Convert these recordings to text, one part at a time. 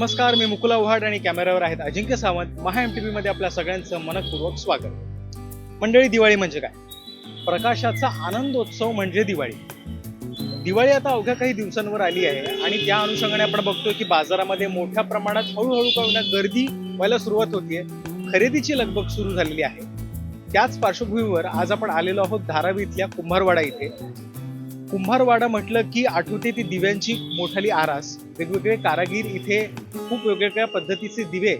नमस्कार मी मुकुला उहाड आणि कॅमेऱ्यावर आहेत अजिंक्य सावंत. महा एम टी मध्ये आपल्या सगळ्यांचं मनपूर्वक स्वागत. मंडळी दिवाळी म्हणजे काय? प्रकाशाचा आनंदोत्सव म्हणजे दिवाळी. दिवाळी आता अवघ्या काही दिवसांवर आली आहे आणि त्या अनुषंगाने आपण बघतोय की बाजारामध्ये मोठ्या प्रमाणात हळूहळू का गर्दी व्हायला सुरुवात होतीये. खरेदीची लगबग सुरू झालेली आहे. त्याच पार्श्वभूमीवर आज आपण आलेलो आहोत धारावी इथल्या कुंभारवाडा इथे. कुंभारवाडा म्हटलं की आठवते ती दिव्यांची मोठाली आरास. वेगवेगळे कारागीर इथे खूप वेगवेगळ्या पद्धतीचे दिवे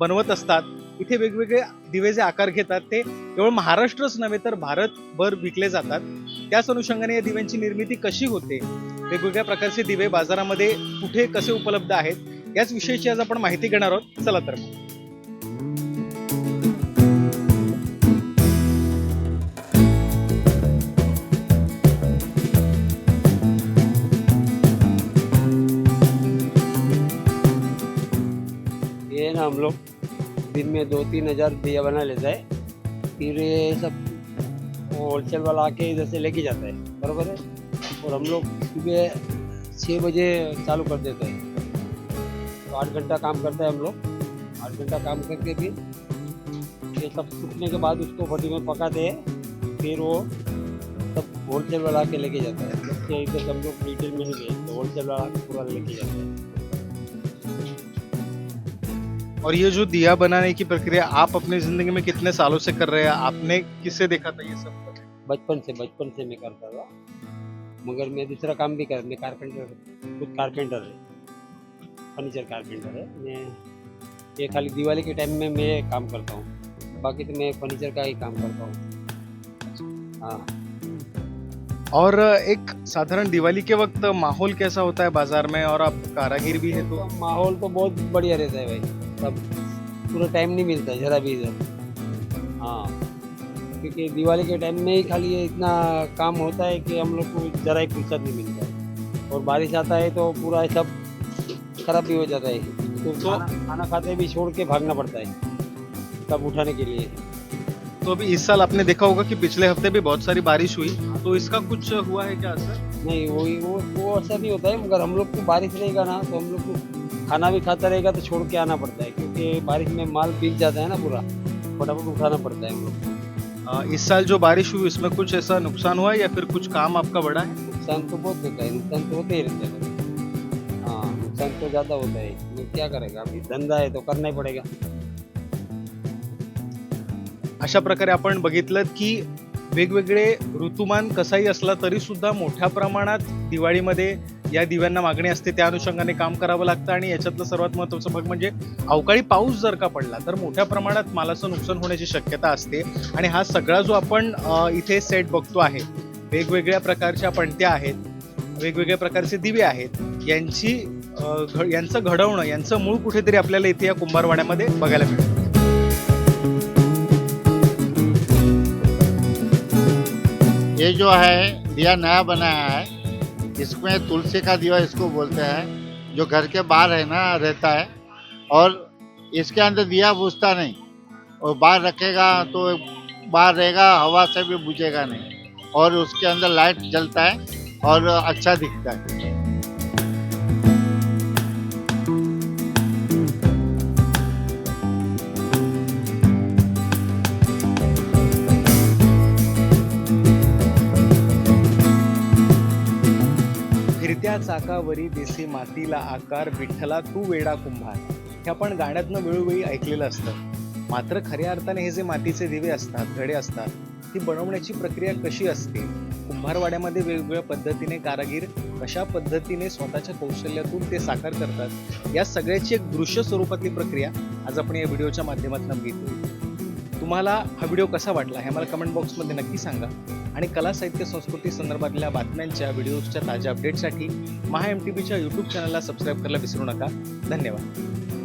बनवत असतात. इथे वेगवेगळे दिवे जे आकार घेतात ते केवळ महाराष्ट्रच नव्हे तर भारतभर विकले जातात. त्याच अनुषंगाने या दिव्यांची निर्मिती कशी होते? वेगवेगळ्या प्रकारचे दिवे बाजारामध्ये कुठे कसे उपलब्ध आहेत? याच विषयीची आज आपण माहिती घेणार आहोत. चला तर मग. हम लोग दिन में दो तीन हज़ार दिया बना लेता है। फिर ये सब होलसेल वाला आके इधर से लेके जाता है, बराबर है? और हम लोग सुबह छः बजे चालू कर देते हैं। तो आठ घंटा काम करता है हम लोग। आठ घंटा काम करके फिर ये सब सूखने के बाद उसको भट्टी में पकाते हैं। फिर वो सब होलसेल वाला के लेके जाता है। इधर हम लोग रिटेल में नहीं भेजते होलसेल वाला पूरा लेके जाता है। और ये जो दिया बनाने की प्रक्रिया आप अपनी ज़िंदगी में कितने सालों से कर रहे हैं? आपने किससे देखा था ये सब? बचपन से बचपन से मैं करता था। मगर मैं दूसरा काम भी कर, मैं कारपेंटर, खुद कारपेंटर है। फर्नीचर कारपेंटर है। मैं ये खाली दिवाली के टाइम में मैं काम करता हूँ। बाकी तो मैं फर्नीचर का ही काम करता हूँ। हाँ। और एक साधारण दिवाली के वक्त माहौल कैसा होता है बाज़ार में? और आप कारागिर भी है तो? माहौल तो बहुत बढ़िया रहता है भाई। सब पूरा टाइम नहीं मिलता जरा भी इधर। हाँ क्योंकि दिवाली के टाइम में ही खाली ये इतना काम होता है कि हम लोग को जरा ही फुर्सत नहीं मिलता है। और बारिश आता है तो पूरा सब खराब भी हो जाता है। तो तो- खाना खाना खाते भी छोड़ के भागना पड़ता है तब उठाने के लिए। तो अभी इस साल आपने देखा होगा कि पिछले हफ़्ते भी बहुत सारी बारिश हुई। तो इसका कुछ हुआ है क्या असर? नहीं वो वो वो ऐसा नहीं होता है मगर हम लोग को बारिश रहेगा ना तो हम लोग को खाना भी खाता रहेगा तो छोड़ के आना पड़ता है क्योंकि बारिश में माल भीग जाता है ना पूरा फटाफट उठाना पड़ता है हम लोग को। इस साल जो बारिश हुई उसमें कुछ ऐसा नुकसान हुआ या फिर कुछ काम आपका बड़ा है? नुकसान तो बहुत होता है नुकसान तो होते ही रहते हैं। हाँ नुकसान तो ज़्यादा होता है तो क्या करेगा अभी धंधा है तो करना ही पड़ेगा। अशा प्रकारे आपण बघितलं की वेगवेगळे ऋतुमान कसाही असला तरी सुद्धा मोठ्या प्रमाणात दिवाळीमध्ये या दिव्यांना मागणी असते. त्या अनुषंगाने काम करावं लागतं आणि याच्यातलं सर्वात महत्त्वाचा भाग म्हणजे अवकाळी पाऊस जर का पडला तर मोठ्या प्रमाणात मालाचं नुकसान होण्याची शक्यता असते. आणि हा सगळा जो आपण इथे सेट बघतो आहे वेगवेगळ्या प्रकारच्या पणत्या आहेत वेगवेगळ्या प्रकारचे दिवे आहेत यांची यांचं घडवणं यांचं मूळ कुठेतरी आपल्याला इथे या कुंभारवाड्यामध्ये बघायला मिळतं. ये जो है, दिया नया बनाया है, इसमें तुलसी का दिया इसको बोलते हैं, जो घर के बाहर है ना, रहता है, और इसके अंदर दिया बुझता नहीं, और बाहर रखेगा तो बाहर रहेगा, हवा से भी बुझेगा नहीं, और उसके अंदर लाइट जलता है, और अच्छा दिखता है। चाकावरी देसी मातीला आकार विठ्ठला तू वेडा कुंभार. हे आपण गाण्यातनं वेळोवेळी ऐकलेलं असतं. मात्र खऱ्या अर्थाने हे जे मातीचे दिवे असतात घडे असतात ती बनवण्याची प्रक्रिया कशी असते? कुंभारवाड्यामध्ये वेगवेगळ्या पद्धतीने कारागीर कशा पद्धतीने स्वतःच्या कौशल्यातून ते साकार करतात या सगळ्याची एक दृश्य स्वरूपातली प्रक्रिया आज आपण या व्हिडिओच्या माध्यमातून घेतो तुम्हाला हा व्हिडिओ कसा वाटला हे मला कमेंट बॉक्समध्ये नक्की सांगा. आणि कला साहित्य संस्कृती संदर्भातल्या बातम्यांच्या व्हिडिओजच्या ताज्या अपडेटसाठी महा एम टी व्हीच्या यूट्यूब चॅनलला सबस्क्राईब करायला विसरू नका. धन्यवाद.